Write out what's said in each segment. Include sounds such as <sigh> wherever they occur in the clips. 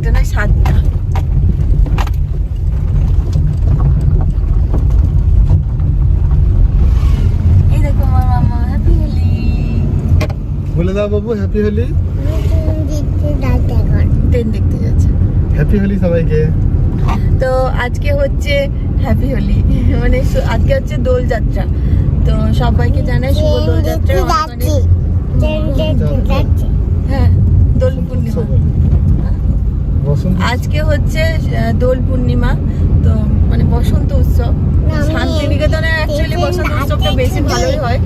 একটা নয় সাতটা এই দেখো আমার মামা হ্যাপি হোলি বলে দাও বাবু হ্যাপি হোলি ট্রেন দেখতে যাচ্ছে হ্যাপি হোলি সবাইকে তো আজকে হচ্ছে হ্যাপি হোলি মানে আজকে হচ্ছে দোল যাত্রা তো সবাইকে জানাই শুভ দোল যাত্রা অনেক অনেক হ্যাঁ দোল পূর্ণিমা আজকে হচ্ছে দোল পূর্ণিমা তো মানে বসন্ত উৎসব। শান্তিনিকেতনে অ্যাকচুয়ালি বসন্ত উৎসবটা বেশি ভালোই হয়।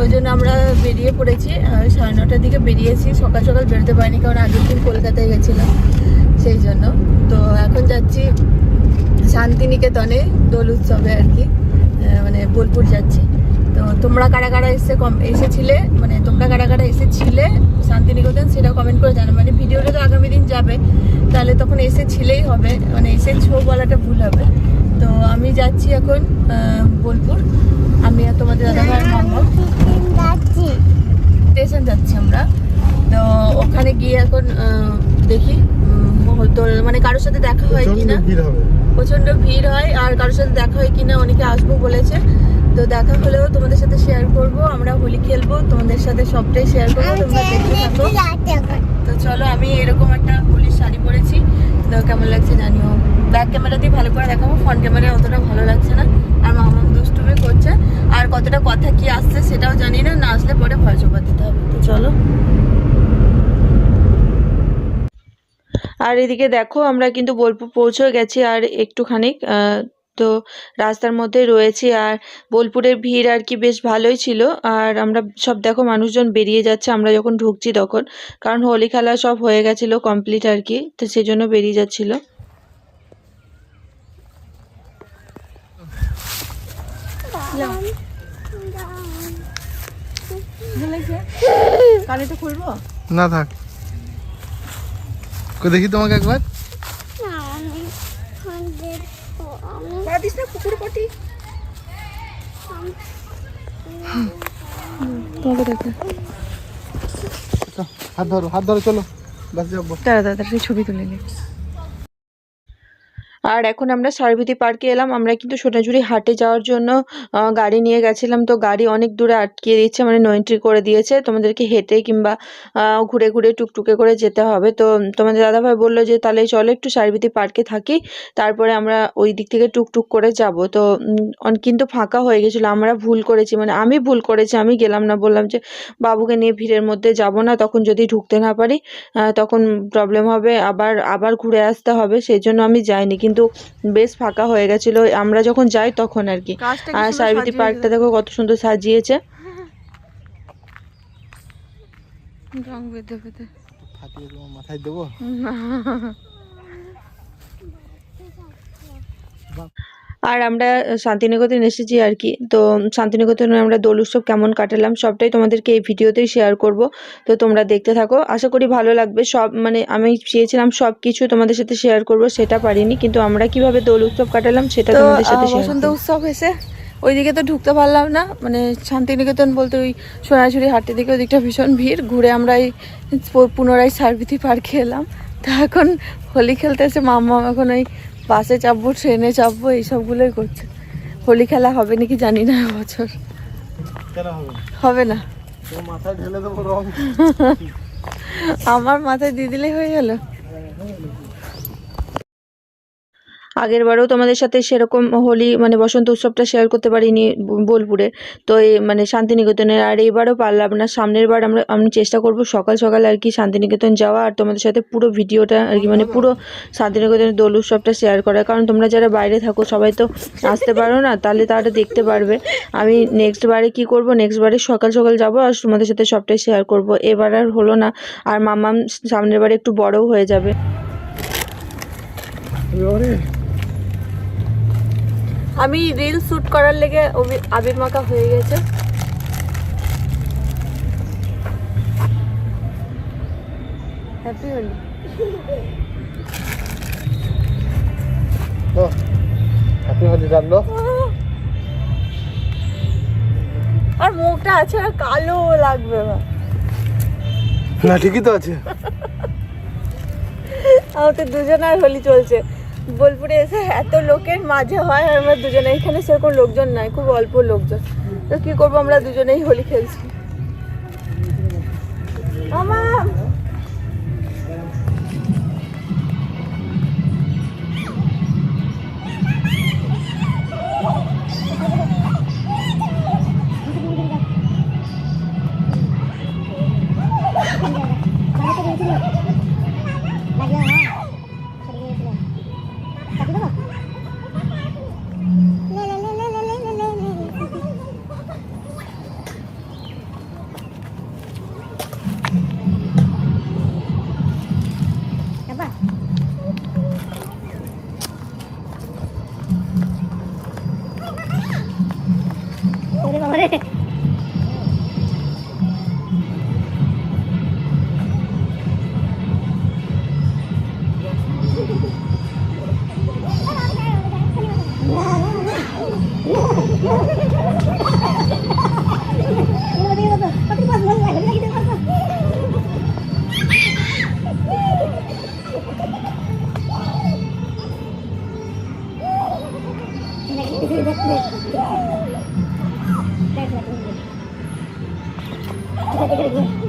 ওই জন্য আমরা বেরিয়ে পড়েছি সাড়ে নটার দিকে বেরিয়েছি। সকাল সকাল বেরোতে পারিনি কারণ আগের দিন কলকাতায় গেছিলাম। সেই জন্য। তো এখন যাচ্ছি শান্তিনিকেতনে দোল উৎসবে আর কি। মানে বোলপুর যাচ্ছি। তো তোমরা কারা কারা এসে কম এসেছিলে? মানে তোমরা কারা কারা এসেছিলে শান্তিনিকেতন সেটা কমেন্ট করে জানো মানে ভিডিওটা তো আগামী দিন যাবে তাহলে তখন এসেছিলেই হবে। মানে এসেছ বলাটা ভুল হবে। তো আমি যাচ্ছি এখন বোলপুর। আমি আর তোমাদের দাদা ভাই মামা। স্টেশন যাচ্ছি আমরা। তো ওখানে গিয়ে এখন দেখি উম, তো মানে কারোর সাথে দেখা হয় কিনা। প্রচণ্ড ভিড় হয় আর কারোর সাথে দেখা হয় কিনা অনেকে আসব বলেছে। তো দেখা হলেও তোমাদের সাথে শেয়ার করব আমরা হোলি খেলব তোমাদের সাথে সবটাই শেয়ার করব তোমরা দেখতে থাকো। তো চলো আমি এরকম একটা হোলির শাড়ি পরেছি। তো কেমন লাগছে জানিও। ব্যাক ক্যামেরা দিয়ে ভালো করে দেখাবো ফ্রন্ট ক্যামেরায় অতটা ভালো লাগছে না। আর মামা দুষ্টুমি করছে। আর কতটা কথা কি আসছে সেটাও জানি না না আসলে পরে ভয় চোপা দিতে হবে। তো চলো। আর এদিকে দেখো আমরা কিন্তু বোলপুর পৌঁছে গেছি আর একটুখানি তো রাস্তার মধ্যে রয়েছি আর বোলপুরের ভিড় আর কি বেশ ভালোই ছিল। আর আমরা সব দেখো মানুষজন বেরিয়ে যাচ্ছে আমরা যখন ঢুকছি তখন। কারণ হোলি খেলা সব হয়ে গেছিল কমপ্লিট আর কি তো সেই জন্য বেরিয়ে যাচ্ছিল। খুলবো? না থাক। দেখি তোমাকে একবার। দিস না কুকুর পটি তোমাকে দেখো হাত ধরো হাত ধরো চলো। বাস যাব। দাঁড়া, ছবি তুলে নি। আর এখন আমরা সারবিতি পার্কে এলাম। আমরা কিন্তু সোনাঝুরি হাটে যাওয়ার জন্য গাড়ি নিয়ে গেছিলাম। তো গাড়ি অনেক দূরে আটকিয়ে দিচ্ছে মানে নো এন্ট্রি করে দিয়েছে। তোমাদেরকে হেঁটে কিংবা ঘুরে ঘুরে টুকটুকে করে যেতে হবে। তো তোমাদের দাদাভাই বলল যে, তাহলে চলো একটু সারবিতি পার্কে থাকি। তারপরে আমরা ওই দিক থেকে টুকটুক করে যাব। তো কিন্তু ফাঁকা হয়ে গেছিল। আমরা ভুল করেছি মানে আমি ভুল করেছি, আমি গেলাম না। বললাম যে, বাবুকে নিয়ে ভিড়ের মধ্যে যাব না। তখন যদি ঢুকতে না পারি তখন প্রবলেম হবে। আবার আবার ঘুরে আসতে হবে। সেই জন্য আমি যাইনি। কিন্তু বেশ ফাঁকা হয়ে গেছিল। আমরা যখন যাই তখন আর কি। আর সাবিত্রী পার্কটা দেখো কত সুন্দর সাজিয়েছে। রং বেঁধে বেঁধে। মাথায় দেবো? আর আমরা শান্তিনিকেতন এসেছি আর কি। তো শান্তিনিকেতনে আমরা দোল উৎসব কেমন কাটালাম সবটাই তোমাদেরকে এই ভিডিওতেই শেয়ার করব। তো তোমরা দেখতে থাকো। আশা করি ভালো লাগবে। সব মানে আমি চেয়েছিলাম সব কিছু তোমাদের সাথে শেয়ার করব সেটা পারিনি। কিন্তু আমরা কীভাবে দোল উৎসব কাটালাম সেটা তোমাদের সাথে শেয়ার বসন্ত উৎসব এসে ওইদিকে তো ঢুকতে পারলাম না। মানে শান্তিনিকেতন বলতে ওই সোনাঝুরি হাটের দিকে ওদিকটা ভীষণ ভিড়। ঘুরে আমরা এই পুনরায় সারবিথি পার্কে এলাম। তা এখন হোলি খেলতে এসে মাম্মা এখন ওই বাসে চাপবো ট্রেনে চাপবো এইসবগুলোই করছে। হোলি খেলা হবে নাকি জানি না বছর হবে না? <laughs> আমার মাথায় দিয়ে দিলেই হয়ে গেল। আগের বারেও তোমাদের সাথে সেরকম হোলি মানে বসন্ত উৎসবটা শেয়ার করতে পারিনি বোলপুরে। তো এই মানে শান্তিনিকেতনের, আর এইবারও পারলাম না। সামনের বার আমরা, আমি চেষ্টা করব সকাল সকাল আর কি শান্তিনিকেতন যাওয়া আর তোমাদের সাথে পুরো ভিডিওটা আর কি মানে পুরো শান্তিনিকেতনের দোল উৎসবটা শেয়ার করা। কারণ তোমরা যারা বাইরে থাকো, সবাই তো আসতে পারো না, তাহলে তারা দেখতে পারবে। আমি নেক্সট বারে কি করব? নেক্সট বারে সকাল সকাল যাব আর তোমাদের সাথে সবটাই শেয়ার করব। এবার আর হলো না, আর মামাম সামনের বারে একটু বড়ও হয়ে যাবে। আমি রিল শুট করার লেগে আবির মাখা হয়ে গেছে। হ্যাপি হোলি হ্যাপি হোলি আর মুখটা আছে আর কালো লাগবে না ঠিকই তো আছে। আমাদের দুজনের হোলি চলছে। বোলপুরে এসে এত লোকের মাঝে হয় আমরা দুজনে। এখানে সেরকম লোকজন নাই, খুব অল্প লোকজন। তো কি করব, আমরা দুজনেই হোলি খেলছি। আমার oh, oh, oh.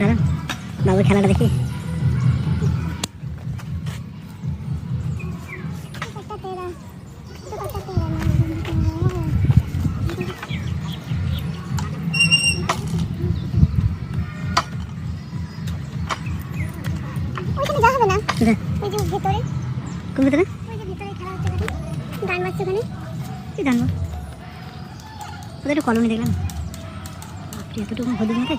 দাঁড়া বাবুর খেলাটা দেখি? ওই যে ভেতরে। কোন ভিতরে? ওই যে ভেতরে খেলা হচ্ছে ওখানে গান বাজছে ওখানে। কি জানব ওদের কলোনি দেখলাম। এতটুকু হলুদ মাঠে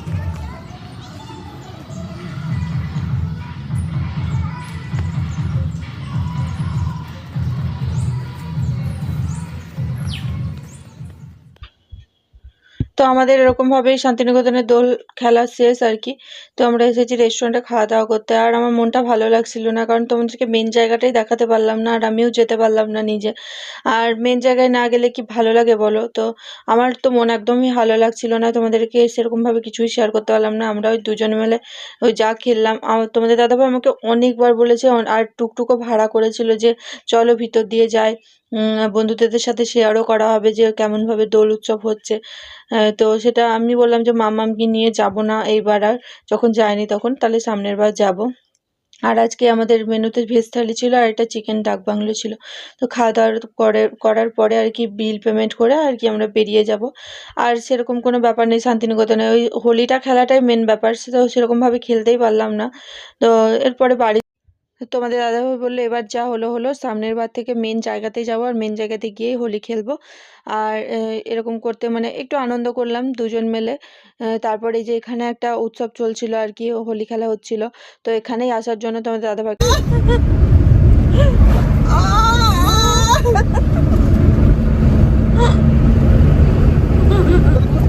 তো আমাদের এরকমভাবেই শান্তিনিকেতনের দোল খেলা শেষ আর কি। তো আমরা এসেছি রেস্টুরেন্টে খাওয়া দাওয়া করতে। আর আমার মনটা ভালো লাগছিল না কারণ তোমাদেরকে মেন জায়গাটাই দেখাতে পারলাম না আর আমিও যেতে পারলাম না নিজে। আর মেন জায়গায় না গেলে কি ভালো লাগে বলো? তো আমার তো মন একদমই ভালো লাগছিল না তোমাদেরকে সেরকমভাবে কিছুই শেয়ার করতে পারলাম না। আমরা ওই দুজনে মিলে ওই যা খেললাম। তোমাদের দাদাভাই আমাকে অনেকবার বলেছে আর টুকটুকও ভাড়া করেছিল যে চলো ভিতর দিয়ে উম, বন্ধুদের সাথে শেয়ারও করা হবে যে কেমনভাবে দোল উৎসব হচ্ছে। তো সেটা আমি বললাম যে মামামকে নিয়ে যাব না এইবার আর যখন যাইনি তখন, তাহলে সামনের বার যাব। আর আজকে আমাদের মেনুতে ভেজ থালি ছিল আর একটা চিকেন ডাক বাংলো ছিল। তো খাওয়া দাওয়ার করে করার পরে আর কি বিল পেমেন্ট করে আর কি আমরা বেরিয়ে যাব। আর সেরকম কোনো ব্যাপার নেই, শান্তিনিকেতনে ওই হোলিটা খেলাটাই মেন ব্যাপার তো সেরকমভাবে খেলতেই পারলাম না। তো এরপরে বাড়ি তোমাদের দাদাভাই বলল, এবার যা হলো হলো। সামনের বার থেকে মেন জায়গাতে যাব আর মেন জায়গাতে গিয়েই হোলি খেলব। আর এরকম করতে মানে একটু আনন্দ করলাম দুজন মিলে। তারপরে যে এখানে একটা উৎসব চলছিল আর কি, হোলি খেলা হচ্ছিল। তো এখানেই আসার জন্য তোমাদের দাদাভাই <laughs>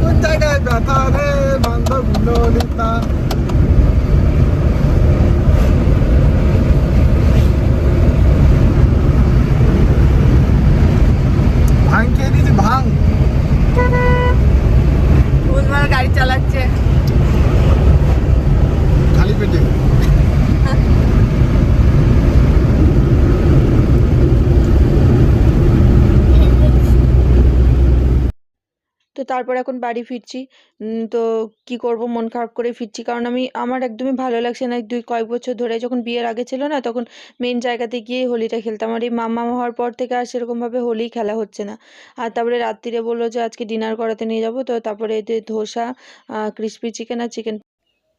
কোন জায়গায় ললিতা ভাং খেয়ে দিয়েছি ভাং বুধবার গাড়ি চালাচ্ছে খালি পেটে তো তারপর এখন বাড়ি ফিরছি। তো কি করব? মন খারাপ করে ফিরছি। কারণ আমি, আমার একদমই ভালো লাগছে না। দুই, কয়েক বছর ধরে যখন বিয়ের আগে ছিল না, তখন মেন জায়গাতে গিয়ে হোলিটা খেলতাম। আর এই মামা হওয়ার পর থেকে আর সেরকমভাবে হোলি খেলা হচ্ছে না। আর তারপরে রাত্রিরে বলল যে, আজকে ডিনার করাতে নিয়ে যাব। তো তারপরে যে ধোসা ক্রিসপি চিকেন আর চিকেন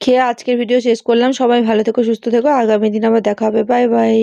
খেয়ে আজকের ভিডিও শেষ করলাম। সবাই ভালো থেকো, সুস্থ থেকো। আগামী দিন আবার দেখা হবে। Bye bye